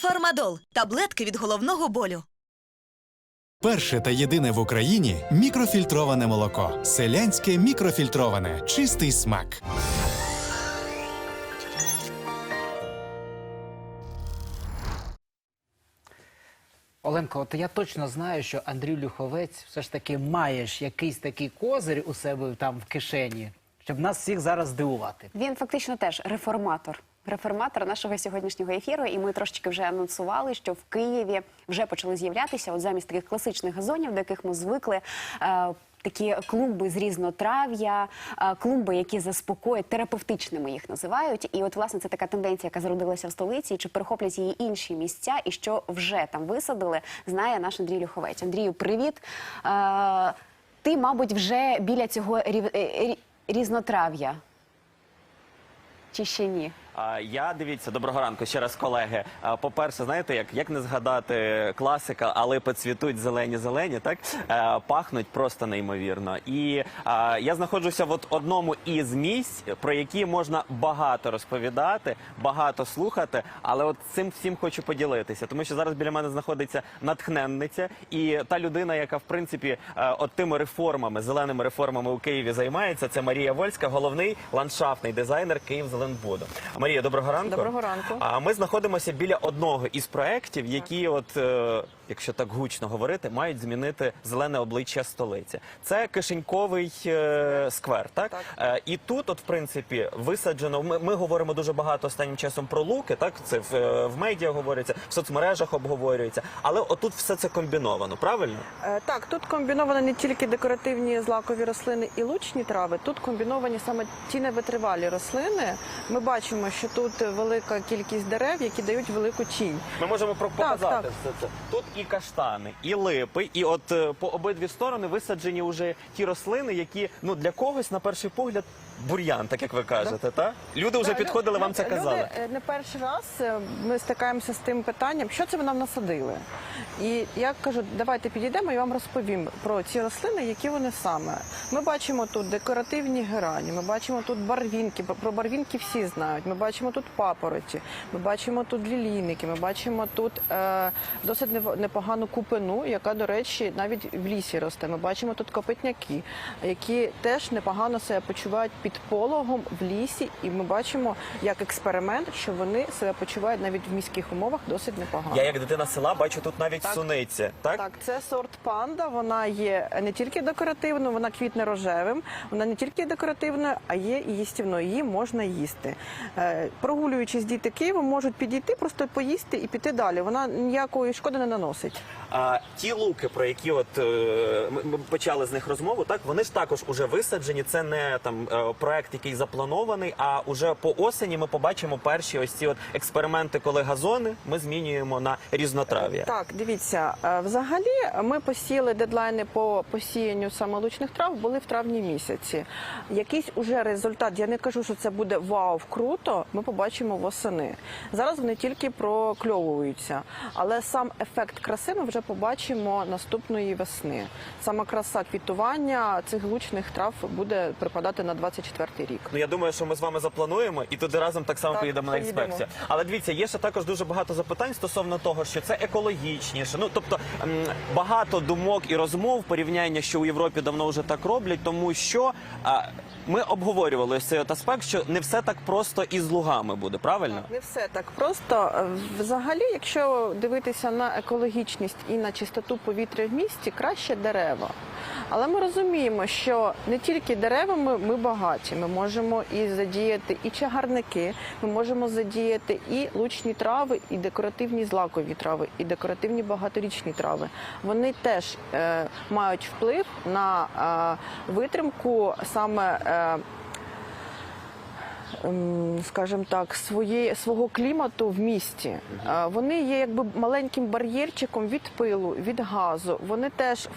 Фармадол таблетки від головного болю. Перше та єдине в Україні мікрофільтроване молоко. Селянське мікрофільтроване. Чистий смак. Оленко, от я точно знаю, що Андрій Люховець все ж таки маєш якийсь такий козир у себе там в кишені, щоб нас всіх зараз здивувати. Він фактично теж реформатор. Реформатор нашого сьогоднішнього ефіру, і ми трошечки вже анонсували, що в Києві вже почали з'являтися, от замість таких класичних газонів, до яких ми звикли. Е Такі клумби з різнотрав'я, е, клумби, які заспокоять, терапевтичними їх називають. І от власне це така тенденція, яка зародилася в столиці. Чи перехоплять її інші місця, і що вже там висадили, знає наш Андрій Люховець. Андрію, привіт. Е, ти, мабуть, вже біля цього різнотрав'я. Чи ще ні? Я дивіться, доброго ранку ще раз, колеги. По-перше, знаєте, як, як не згадати класика, а липи цвітуть зелені зелені, так Е, пахнуть просто неймовірно. І я знаходжуся в одному із місць, про які можна багато розповідати, багато слухати, але от цим всім хочу поділитися, тому що зараз біля мене знаходиться натхненниця і та людина, яка в принципі е, от тими реформами, зеленими реформами у Києві займається. Це Марія Вольська, головний ландшафтний дизайнер Київзеленбуду. Марія, доброго ранку. Доброго ранку. А ми знаходимося біля одного із проєктів, які, от, е, якщо так гучно говорити, мають змінити зелене обличчя столиці. Це кишеньковий е, сквер, так? Так. Е, і тут, от, в принципі, висаджено. Ми, ми говоримо дуже багато останнім часом про луки, так? Це в, е, в медіа говориться, в соцмережах обговорюється. Але отут все це комбіновано, правильно? Е, Так, тут комбіновано не тільки декоративні злакові рослини і лучні трави, тут комбіновані саме ті невитривалі рослини. Ми бачимо, що тут велика кількість дерев, які дають велику тінь. Ми можемо про- показати так. все це. Тут і каштани, і липи, і от е, по обидві сторони висаджені вже ті рослини, які ну для когось на перший погляд бур'ян, так як ви кажете, так? Люди вже Так, підходили, лю- вам це люди, казали. е, не перший раз е, ми стикаємося з тим питанням, що це ви нам насадили. І я кажу, давайте підійдемо і вам розповім про ці рослини, які вони саме. Ми бачимо тут декоративні герані, ми бачимо тут барвінки. Про- Про барвінки всі знають. Ми бачимо тут папороті, ми бачимо тут лілійники, ми бачимо тут е, досить нев- непогану купину, яка, до речі, навіть в лісі росте. Ми бачимо тут копитняки, які теж непогано себе почувають під пологом в лісі, і ми бачимо як експеримент, що вони себе почувають навіть в міських умовах досить непогано. Я як дитина села бачу тут навіть Так. суниця, так? Так, це сорт панда. Вона є не тільки декоративною, вона квітне рожевим. Вона не тільки декоративною, а є і їстівною. Її можна їсти. Е, Прогулюючись діти Києва, можуть підійти, просто поїсти і піти далі. Вона ніякої шкоди не наносить. А ті луки, про які от е, ми ми почали з них розмову, так вони ж також уже висаджені. Це не там е, проект, який запланований. А уже по осені ми побачимо перші ось ці от експерименти, коли газони ми змінюємо на різнотрав'я. Так, дивіться, е, взагалі ми посіяли дедлайни по посіянню самолучних трав були в травні місяці. Якийсь уже результат, я не кажу, що це буде вау, круто. Ми побачимо восени. Зараз вони тільки прокльовуються, але сам ефект краси ми вже побачимо наступної весни. Сама краса квітування цих лучних трав буде припадати на 24 рік. Ну я думаю, що ми з вами заплануємо і туди разом так само Так, поїдемо на поїдемо. інспекцію. Але дивіться, є ще також дуже багато запитань стосовно того, що це екологічніше. Ну тобто багато думок і розмов порівняння, що у Європі давно вже так роблять, тому що а, ми обговорювали цей от аспект, що не все так просто і з лугами буде, правильно? Не все так просто. Взагалі, якщо дивитися на екологічність і на чистоту повітря в місті, краще дерева. Але ми розуміємо, що не тільки деревами ми багаті. Ми можемо і задіяти і чагарники, ми можемо задіяти і лучні трави, і декоративні злакові трави, і декоративні багаторічні трави. Вони теж е, мають вплив на е, витримку саме. Е, скажімо так, своє, свого клімату в місті. Е, Вони є якби маленьким бар'єрчиком від пилу, від газу. Вони теж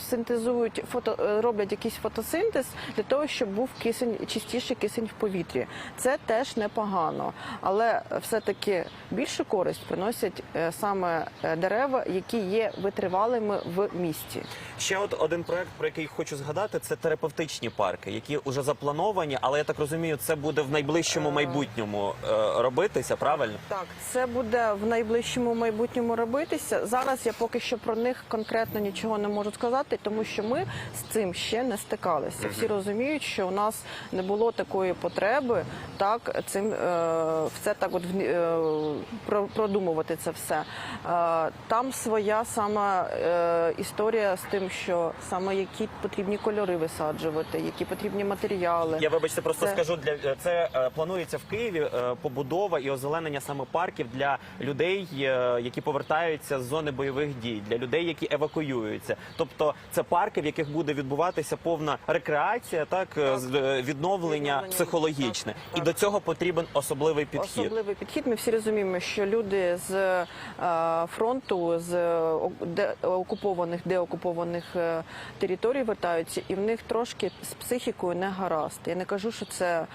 синтезують, фото, е, роблять якийсь фотосинтез для того, щоб був кисень, чистіший кисень в повітрі. Це теж непогано. Але все-таки більшу користь приносять е, саме дерева, які є витривалими в місті. Ще от один проект, про який хочу згадати, це терапевтичні парки, які вже заплановані, але я так розумію, це буде в найближчому майбутньому е, робитися, правильно? Так, це буде в найближчому майбутньому робитися. Зараз я поки що про них конкретно нічого не можу сказати, тому що ми з цим ще не стикалися. Всі розуміють, що у нас не було такої потреби так цим е, все так, от е, про- продумувати це все. Е, там своя сама е, історія з тим, що саме які потрібні кольори висаджувати, які потрібні матеріали. Я вибачте, просто Це- скажу для це е, планується в Києві е, побудова і озеленення саме парків для людей, е, які повертаються з зони бойових дій, для людей, які евакуюються. Тобто це парки, в яких буде відбуватися повна рекреація, так, е, відновлення психологічне, так, і до цього потрібен особливий підхід. Особливий підхід. Ми всі розуміємо, що люди з фронту, з окупованих, деокупованих територій вертаються, і в них трошки з психікою не гаразд. Я не кажу, що це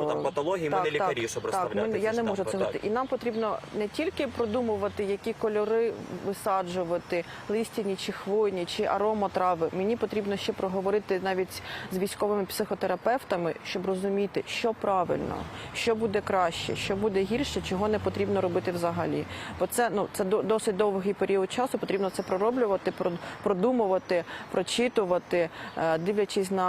Ну, там патології, ми не лікарі, щоб так, розставляти ми- Я не можу це так. говорити. І нам потрібно не тільки продумувати, які кольори висаджувати, листяні чи хвойні, чи аромотрави. Мені потрібно ще проговорити навіть з військовими психотерапевтами, щоб розуміти, що правильно, що буде краще, що буде гірше, чого не потрібно робити взагалі. Бо це ну це до- досить довгий період часу. Потрібно це пророблювати, про- продумувати, прочитувати, Е, дивлячись на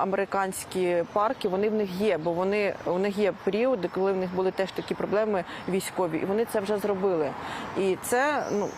американські парки. Вони в них є, бо вони у них є періоди, коли в них були теж такі проблеми військові, і вони це вже зробили. І це ну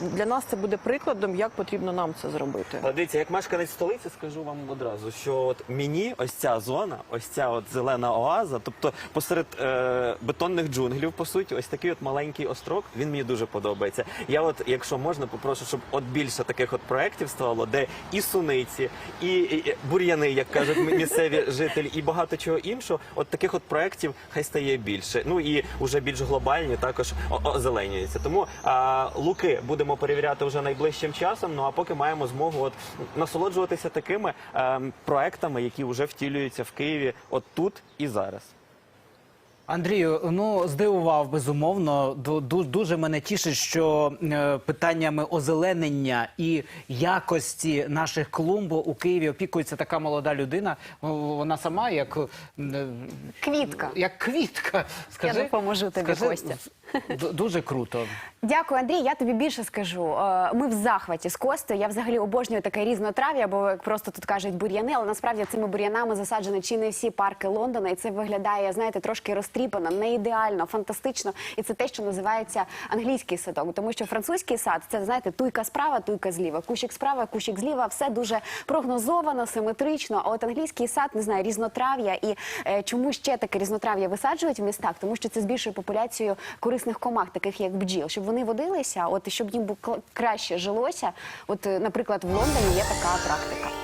для нас це буде прикладом, як потрібно нам це зробити. Але дивіться, як мешканець столиці, скажу вам одразу, що от мені ось ця зона, ось ця от зелена оаза, тобто посеред е, бетонних джунглів, по суті, ось такий от маленький острок, він мені дуже подобається. Я от, якщо можна, попрошу, щоб от більше таких от проєктів ставало, де і суниці, і- і бур'яни, як кажуть місцеві жителі, і багато чого іншого. От таких от проєктів хай стає більше. Ну і вже більш глобальні також озеленюються. Тому а, луки будемо перевіряти вже найближчим часом. Ну а поки маємо змогу от насолоджуватися такими ем, проектами, які вже втілюються в Києві, от тут і зараз. Андрію, ну здивував безумовно. Ду- ду- Дуже мене тішить, що е, питаннями озеленення і якості наших клумб у Києві опікується така молода людина. Вона сама як е, Квітка. як квітка. Скажи, допоможу тобі, скажи, Костя. Дуже круто. Дякую, Андрій. Я тобі більше скажу. Е, Ми в захваті з Костю. Я взагалі обожнюю таке різнотрав'я, бо просто тут кажуть бур'яни, але насправді цими бур'янами засаджені чи не всі парки Лондона, і це виглядає, знаєте, трошки розтріпано, не ідеально, фантастично. І це те, що називається англійський садок. Тому що французький сад це знаєте, туйка справа, туйка зліва, кущик справа, кущик зліва, все дуже прогнозовано, симетрично. А от англійський сад не знаю, різнотрав'я і е, чому ще таке різнотрав'я висаджують в містах? Тому що це збільшує популяцію корисних комах, таких як бджіл, щоб вони водилися, от щоб їм бу- кла- краще жилося. От, наприклад, в Лондоні є така практика.